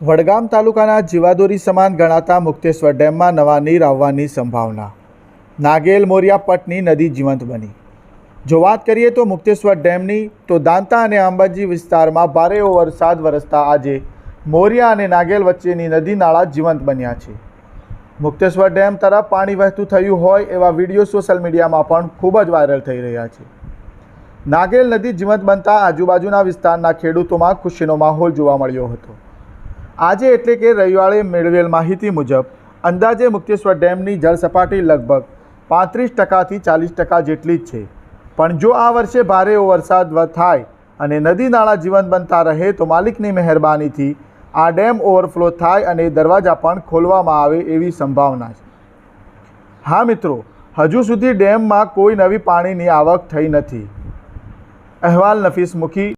વડગામ તાલુકાના જીવાદોરી સમાન ગણાતા મુક્તેશ્વર ડેમમાં નવા નીર આવવાની સંભાવના. નાગેલ મોરિયા પટની નદી જીવંત બની. જો વાત કરીએ તો મુક્તેશ્વર ડેમની, તો દાંતા અને અંબાજી વિસ્તારમાં ભારે વરસાદ વરસતા આજે મોરિયા અને નાગેલ વચ્ચેની નદી નાળા જીવંત બન્યા છે. મુક્તેશ્વર ડેમ તરફ પાણી વહેતું થયું હોય એવા વીડિયો સોશિયલ મીડિયામાં પણ ખૂબ જ વાયરલ થઈ રહ્યા છે. નાગેલ નદી જીવંત બનતા આજુબાજુના વિસ્તારના ખેડૂતોમાં ખુશીનો માહોલ જોવા મળ્યો હતો. આજે એટલે કે રવિવારે મેળવેલ માહિતી મુજબ, અંદાજે મુક્તેશ્વર ડેમની જળ સપાટી લગભગ પાંત્રીસ ટકાથી ચાલીસ ટકા જેટલી જ છે. પણ જો આ વર્ષે ભારે વરસાદ થાય અને નદી નાળા જીવન બનતા રહે તો માલિકની મહેરબાનીથી આ ડેમ ઓવરફ્લો થાય અને દરવાજા પણ ખોલવામાં આવે એવી સંભાવના છે. હા મિત્રો, હજુ સુધી ડેમમાં કોઈ નવી પાણીની આવક થઈ નથી. અહેવાલ નફીસ મુખી.